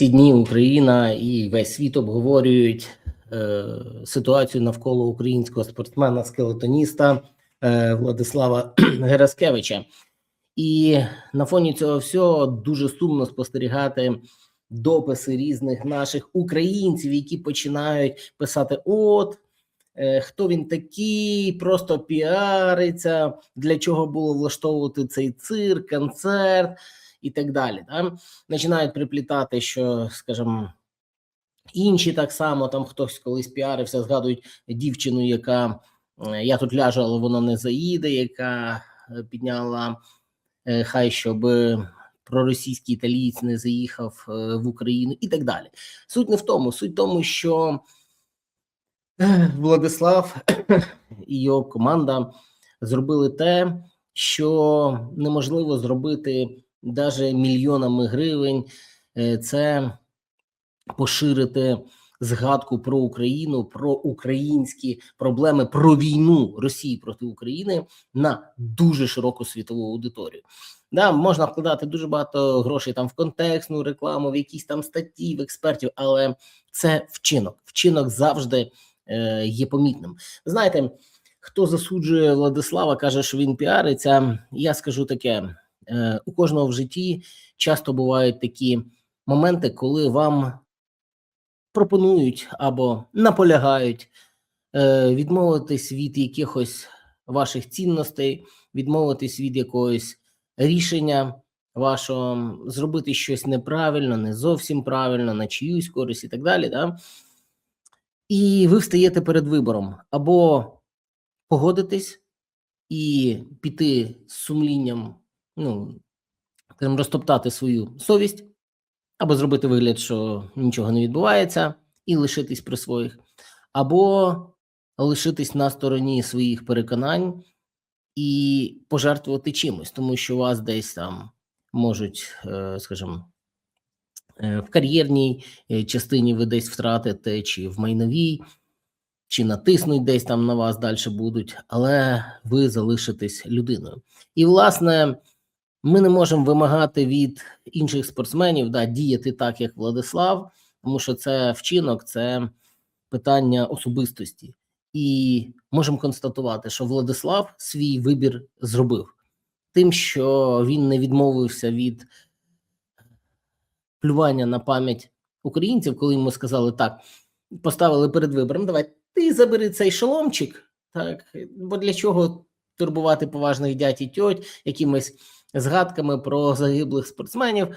ці дні Україна і весь світ обговорюють е, ситуацію навколо українського спортсмена скелетоніста е, Владислава Гераскевича. І на фоні цього всього дуже сумно спостерігати дописи різних наших українців, які починають писати: от. е, Хто він такий, просто піариться, для чого було влаштовувати цей цирк, концерт і так далі. Да? Починають приплітати, що, скажімо, інші так само, там хтось колись піарився, згадують дівчину, яка е, я тут ляжу, але вона не заїде, яка е, підняла е, хай, щоб проросійський італієць не заїхав в Україну і так далі. Суть не в тому, суть в тому, що Владислав і його команда зробили те, що неможливо зробити навіть мільйонами гривень. Е, Це поширити згадку про Україну, про українські проблеми, про війну Росії проти України на дуже широку світову аудиторію. Да, можна вкладати дуже багато грошей там в контекстну рекламу, в якісь там статті, в експертів, але це вчинок. Вчинок завжди е, є помітним. Знаєте, хто засуджує Владислава, каже, що він піариться. Я скажу таке: у кожного в житті часто бувають такі моменти, коли вам пропонують або наполягають е, відмовитись від якихось ваших цінностей, відмовитись від якогось рішення вашого, зробити щось неправильно, не зовсім правильно, на чиюсь користь і так далі. Да? І ви встаєте перед вибором або погодитись і піти з сумлінням, ну, скажімо, розтоптати свою совість, або зробити вигляд, що нічого не відбувається, і лишитись при своїх, або лишитись на стороні своїх переконань і пожертвувати чимось, тому що вас десь там можуть, е, скажімо, е, в кар'єрній е, частині ви десь втратите, чи в майновій, чи натиснуть десь там на вас далі будуть, але ви залишитесь людиною. І, власне, ми не можемо вимагати від інших спортсменів да, діяти так, як Владислав, тому що це вчинок, це питання особистості. І можемо констатувати, що Владислав свій вибір зробив тим, що він не відмовився від плювання на пам'ять українців, коли йому сказали так, поставили перед вибором. Давай ти забери цей шоломчик, так бо для чого турбувати поважних дядь і тьоть якимись згадками про загиблих спортсменів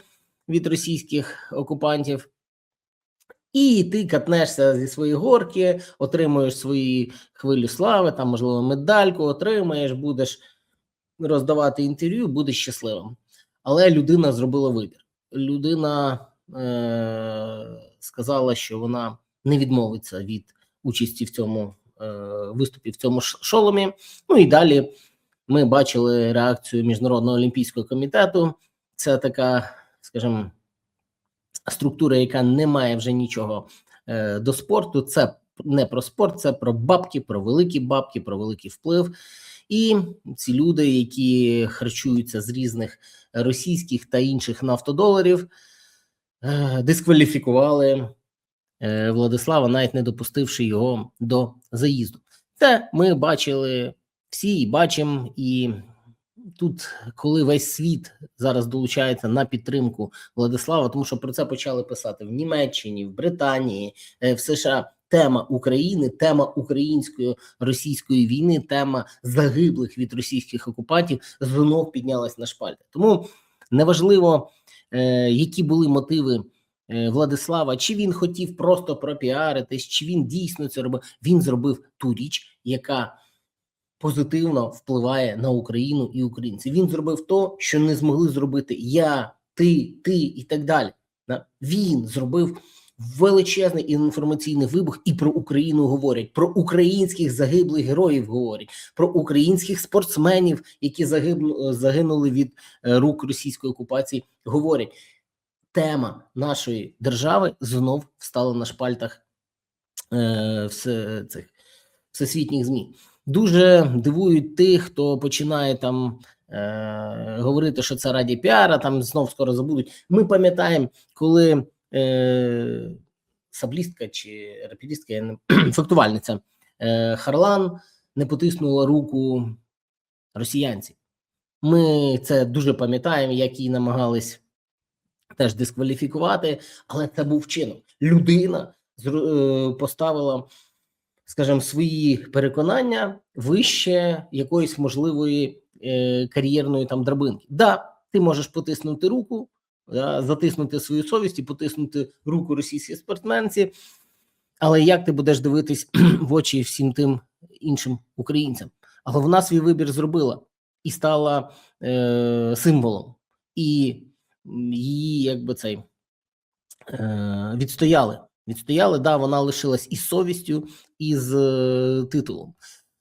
від російських окупантів. І ти катнешся зі своєї горки, отримуєш свої хвилю слави, там, можливо, медальку отримаєш, будеш роздавати інтерв'ю, будеш щасливим. Але людина зробила вибір. Людина е- сказала, що вона не відмовиться від участі в цьому е- виступі в цьому шоломі. Ну і далі ми бачили реакцію Міжнародного олімпійського комітету. Це така, скажімо, структура, яка не має вже нічого е, до спорту. Це не про спорт, це про бабки, про великі бабки, про великий вплив. І ці люди, які харчуються з різних російських та інших нафтодоларів, е, дискваліфікували е, Владислава, навіть не допустивши його до заїзду. Це ми бачили всі бачимо, і тут, коли весь світ зараз долучається на підтримку Владислава, тому що про це почали писати в Німеччині, в Британії, е, в США. Тема України, тема української російської війни, тема загиблих від російських окупантів знов піднялась на шпальти. Тому неважливо, е, які були мотиви е, Владислава, чи він хотів просто пропіаритись, чи він дійсно це робив. Він зробив ту річ, яка позитивно впливає на Україну і українців. Він зробив то, що не змогли зробити я, ти, ти і так далі. Він зробив величезний інформаційний вибух, і про Україну говорять, про українських загиблих героїв говорять, про українських спортсменів, які загинули від е, рук російської окупації. Говорять, тема нашої держави знов встала на шпальтах е, все, цих всесвітніх змі. Дуже дивують тих, хто починає там е, говорити, що це раді піара, там знов скоро забудуть. Ми пам'ятаємо, коли е, саблістка чи рапідістка, я не фехтувальниця е, Харлан не потиснула руку росіянці. Ми це дуже пам'ятаємо, як її намагались теж дискваліфікувати, але це був вчинок. Людина е, поставила, скажімо, свої переконання вище якоїсь можливої е, кар'єрної там драбинки. Да, ти можеш потиснути руку, да, затиснути свою совість і потиснути руку російській спортсменці. Але як ти будеш дивитись в очі всім тим іншим українцям? Але вона свій вибір зробила і стала е, символом, і її якби цей е, відстояли. Відстояли, да, вона лишилась із совістю, і з е, титулом.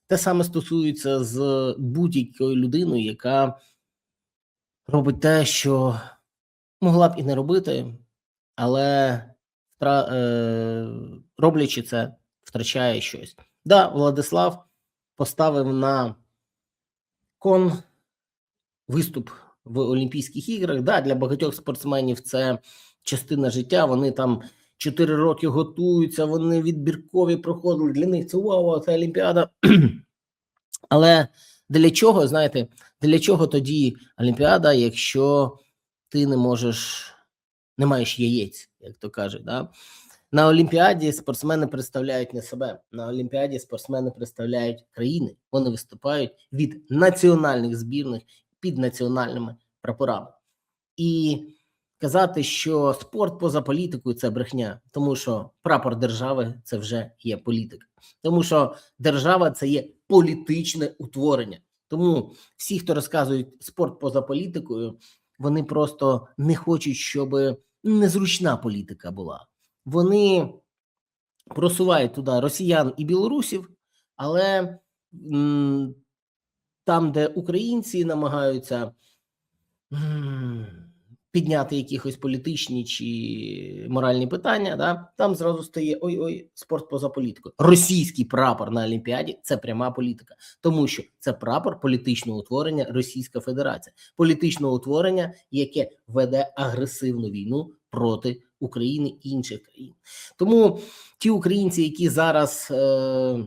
Те саме стосується з будь-якою людиною, яка робить те, що могла б і не робити, але е, роблячи це, втрачає щось. Да, Владислав поставив на кон виступ в Олімпійських іграх. Да, для багатьох спортсменів це частина життя. Вони там 4 роки готуються, вони відбіркові проходили. Для них це вау, це Олімпіада. Але для чого, знаєте, для чого тоді Олімпіада, якщо ти не можеш, не маєш яєць, як то кажуть, да? На Олімпіаді спортсмени представляють не себе. На Олімпіаді спортсмени представляють країни. Вони виступають від національних збірних під національними прапорами. І казати, що спорт поза політикою це брехня, тому що прапор держави це вже є політика, тому що держава це є політичне утворення. Тому всі, хто розказують спорт поза політикою, вони просто не хочуть, щоб незручна політика була. Вони просувають туди росіян і білорусів, але там, де українці намагаються підняти якихось політичні чи моральні питання, да, там зразу стає ой-ой, спорт поза політикою. Російський прапор на Олімпіаді це пряма політика, тому що це прапор політичного утворення Російська Федерація, політичного утворення, яке веде агресивну війну проти України і інших країн. Тому ті українці, які зараз е,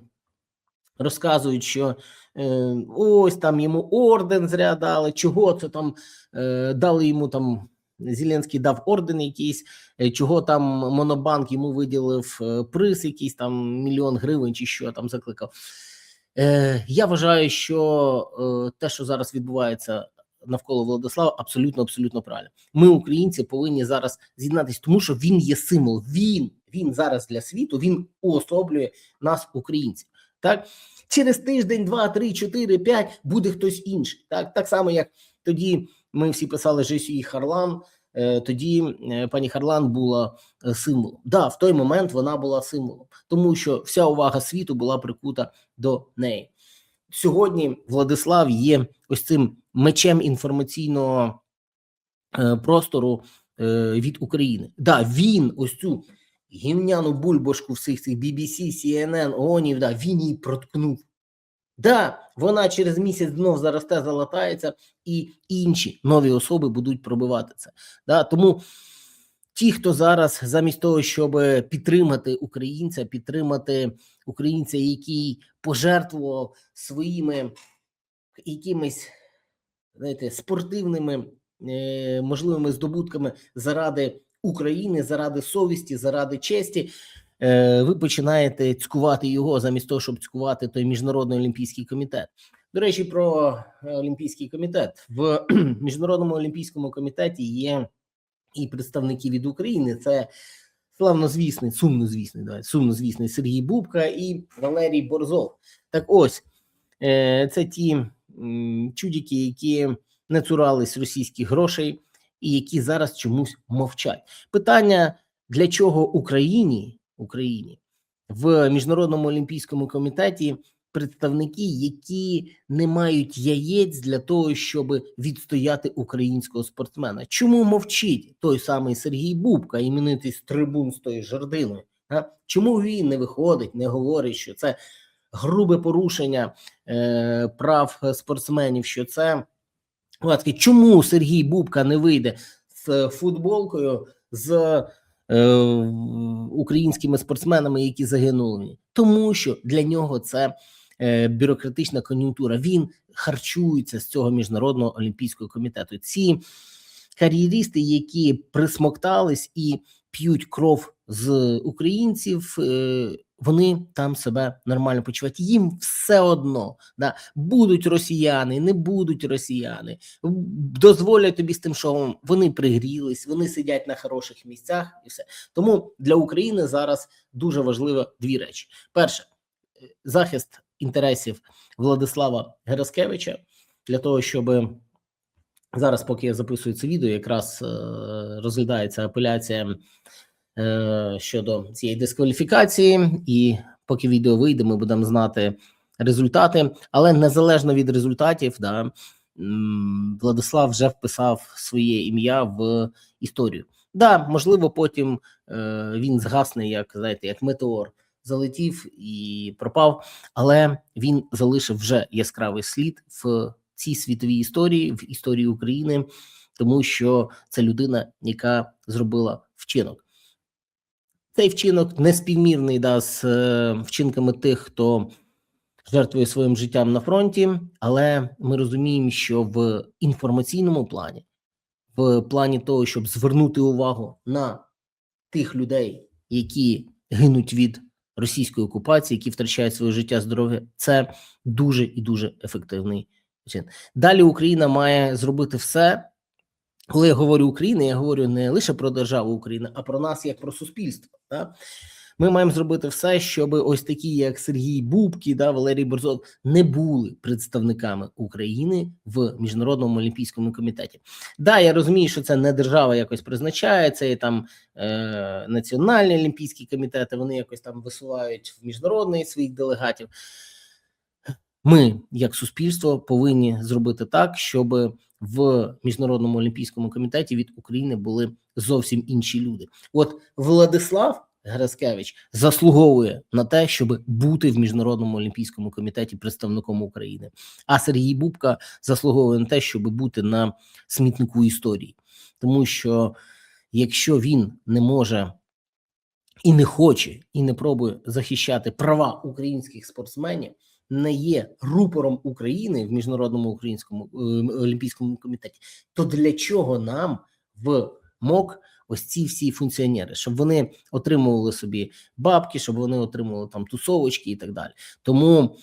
розказують, що е, ось там йому орден зря дали, чого це там е, дали йому там. Зеленський дав орден якийсь, е, чого там Монобанк йому виділив е, приз, якийсь там мільйон гривень, чи що там закликав. Е, я вважаю, що е, те, що зараз відбувається навколо Владислава, абсолютно абсолютно правильно. Ми, українці, повинні зараз з'єднатися, тому що він є символ. Він він зараз для світу він уособлює нас, українців. Так через тиждень, два, три, чотири, п'ять буде хтось інший. Так, так само, як тоді ми всі писали Жесю і Харлан. е, Тоді е, пані Харлан була е, символом. Да, в той момент вона була символом, тому що вся увага світу була прикута до неї. Сьогодні Владислав є ось цим мечем інформаційного простору від України. Да, він ось цю гівняну бульбашку всіх цих BBC, CNN, ООНів, да, він її проткнув. Да, вона через місяць знов заросте, залатається, і інші нові особи будуть пробивати це. Да, тому ті, хто зараз, замість того, щоб підтримати українця, підтримати українця, який пожертвував своїми якимись знаєте, спортивними е, можливими здобутками заради України, заради совісті, заради честі. Е, ви починаєте цькувати його замість того, щоб цькувати той міжнародний олімпійський комітет. До речі, про е, олімпійський комітет в міжнародному олімпійському комітеті є і представники від України. Це славнозвісний, сумнозвісний, давай, сумнозвісний Сергій Бубка і Валерій Борзов. Так ось е, це ті м, чудики, які не цурались російських грошей і які зараз чомусь мовчать. Питання для чого Україні Україні в міжнародному олімпійському комітеті представники, які не мають яєць для того, щоб відстояти українського спортсмена. Чому мовчить той самий Сергій Бубка, іменитий трибун з тою жердиною? А? Чому він не виходить, не говорить, що це грубе порушення е, прав спортсменів? Що це чому Сергій Бубка не вийде з футболкою з українськими спортсменами, які загинули, тому що для нього це е, бюрократична кон'юнктура. Він харчується з цього міжнародного олімпійського комітету. Ці кар'єристи, які присмоктались і п'ють кров з українців, е, вони там себе нормально почувають. Їм все одно да будуть росіяни, не будуть росіяни, дозволять тобі з тим шоу. Вони пригрілись, вони сидять на хороших місцях, і все тому для України зараз дуже важливо дві речі: перше е, захист інтересів Владислава Гераскевича для того, щоб зараз, поки я записую це відео, якраз е, розглядається апеляція щодо цієї дискваліфікації, і поки відео вийде, ми будемо знати результати. Але незалежно від результатів, да, Владислав вже вписав своє ім'я в історію. Да, можливо, потім е, він згасне, як знаєте, як метеор залетів і пропав, але він залишив вже яскравий слід в цій світовій історії, в історії України, тому що це людина, яка зробила вчинок. Цей вчинок не співмірний да, з е, вчинками тих, хто жертвує своїм життям на фронті, але ми розуміємо, що в інформаційному плані, в плані того, щоб звернути увагу на тих людей, які гинуть від російської окупації, які втрачають своє життя, здоров'я, це дуже і дуже ефективний чин. Далі Україна має зробити все. Коли я говорю Україна, я говорю не лише про державу України, а про нас як про суспільство. Да? Ми маємо зробити все, щоб ось такі, як Сергій Бубкі, да, Валерій Борзов, не були представниками України в міжнародному олімпійському комітеті. Да, я розумію, що це не держава якось призначає, це і там е, національні олімпійські комітети. Вони якось там висувають в міжнародний своїх делегатів. Ми, як суспільство, повинні зробити так, щоб в міжнародному олімпійському комітеті від України були зовсім інші люди. От Владислав Гераскевич заслуговує на те, щоб бути в міжнародному олімпійському комітеті представником України. А Сергій Бубка заслуговує на те, щоб бути на смітнику історії, тому що якщо він не може і не хоче, і не пробує захищати права українських спортсменів не є рупором України в міжнародному українському е, олімпійському комітеті, то для чого нам в МОК ось ці всі функціонери, щоб вони отримували собі бабки, щоб вони отримували там тусовочки і так далі. Тому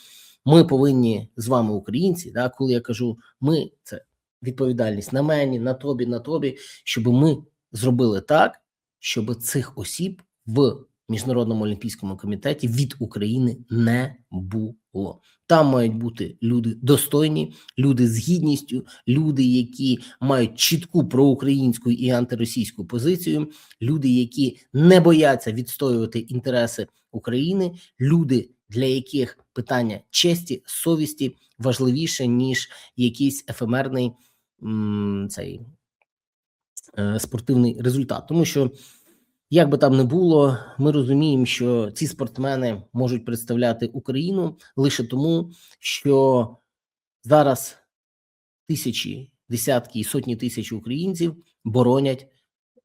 ми повинні з вами, українці, да, коли я кажу, ми це відповідальність на мені, на тобі, на тобі, щоб ми зробили так, щоб цих осіб в міжнародному олімпійському комітеті від України не було. Там мають бути люди достойні, люди з гідністю, люди, які мають чітку проукраїнську і антиросійську позицію, люди, які не бояться відстоювати інтереси України, люди, для яких питання честі, совісті важливіше ніж якийсь ефемерний м, цей е, спортивний результат, тому що. Як би там не було, ми розуміємо, що ці спортсмени можуть представляти Україну лише тому, що зараз тисячі, десятки і сотні тисяч українців боронять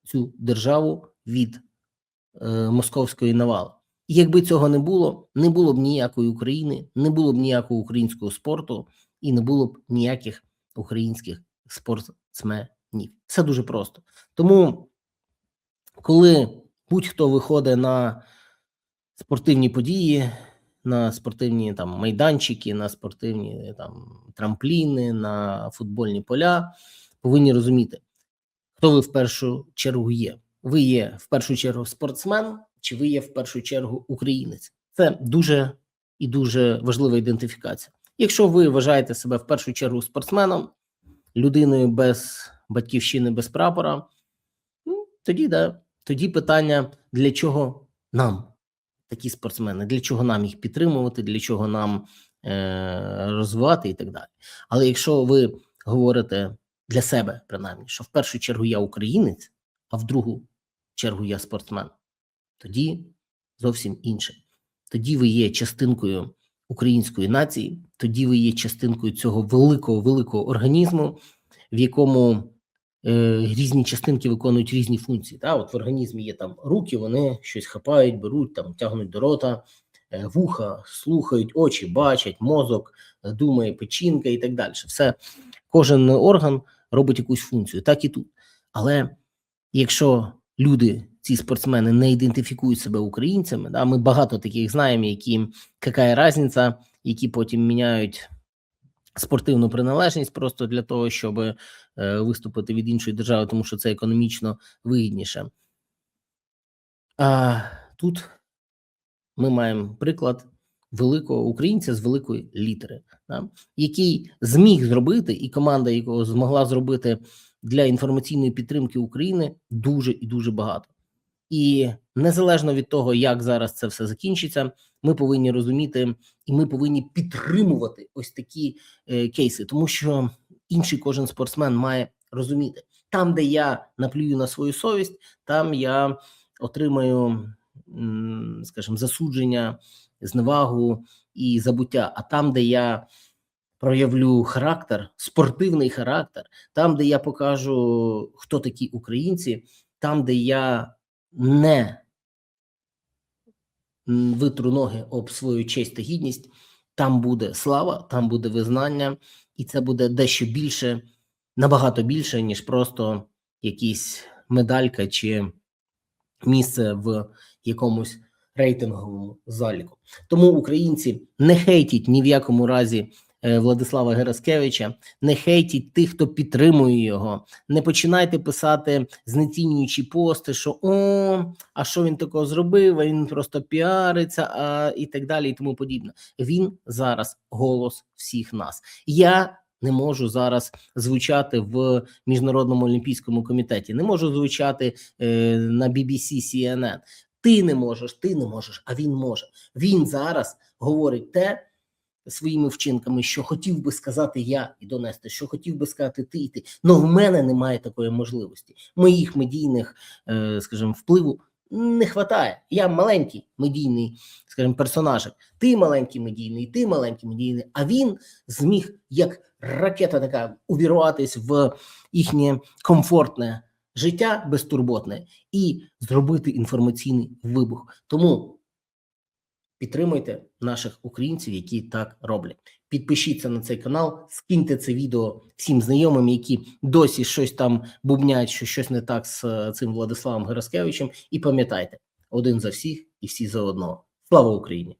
цю державу від е, московської навали. І якби цього не було, не було б ніякої України, не було б ніякого українського спорту і не було б ніяких українських спортсменів. Все дуже просто. Тому коли будь-хто виходить на спортивні події, на спортивні там майданчики, на спортивні там трампліни, на футбольні поля, повинні розуміти, хто ви в першу чергу є. Ви є в першу чергу спортсмен, чи ви є в першу чергу українець. Це дуже і дуже важлива ідентифікація. Якщо ви вважаєте себе в першу чергу спортсменом, людиною без батьківщини, без прапора, ну тоді да, тоді питання: для чого нам такі спортсмени? Для чого нам їх підтримувати? Для чого нам е- розвивати і так далі? Але якщо ви говорите для себе, принаймні, що в першу чергу я українець, а в другу чергу я спортсмен, тоді зовсім інше. Тоді ви є частинкою української нації, тоді ви є частинкою цього великого великого організму, в якому різні частинки виконують різні функції. Та? От в організмі є там руки, вони щось хапають, беруть, там, тягнуть до рота, е, вуха, слухають, очі, бачать, мозок, е, думає, печінка і так далі. Все, кожен орган робить якусь функцію, так і тут. Але якщо люди, ці спортсмени, не ідентифікують себе українцями, да, ми багато таких знаємо, які яка різниця, які потім міняють спортивну приналежність просто для того, щоб е, виступити від іншої держави, тому що це економічно вигідніше. А тут ми маємо приклад великого українця з великої літери, да, який зміг зробити, і команда якого змогла зробити для інформаційної підтримки України дуже і дуже багато. І незалежно від того, як зараз це все закінчиться, ми повинні розуміти і ми повинні підтримувати ось такі е, кейси, тому що інший кожен спортсмен має розуміти, там, де я наплюю на свою совість, там я отримаю, скажімо, засудження, зневагу і забуття. А там, де я проявлю характер, спортивний характер, там, де я покажу, хто такі українці, там, де я не витру ноги об свою честь та гідність, там буде слава, там буде визнання, і це буде дещо більше, набагато більше, ніж просто якісь медалька чи місце в якомусь рейтинговому заліку. Тому українці не хейтіть ні в якому разі Владислава Гераскевича, не хейтіть тих, хто підтримує його. Не починайте писати знецінюючі пости, що о, а що він такого зробив? Він просто піариться, а і так далі, і тому подібне. Він зараз голос всіх нас. Я не можу зараз звучати в міжнародному олімпійському комітеті, не можу звучати е, на BBC, CNN. Ти не можеш, ти не можеш, а він може. Він зараз говорить те своїми вчинками, що хотів би сказати я і донести, що хотів би сказати ти і ти. Но в мене немає такої можливості. Моїх медійних, е, скажімо, впливу не хватає. Я маленький медійний, скажімо, персонажик. Ти маленький медійний, ти маленький медійний. А він зміг як ракета така увірватись в їхнє комфортне життя безтурботне і зробити інформаційний вибух. Тому підтримуйте наших українців, які так роблять. Підпишіться на цей канал, скиньте це відео всім знайомим, які досі щось там бубнять, що щось не так з е, цим Владиславом Гераскевичем. І пам'ятайте, один за всіх і всі за одного. Слава Україні!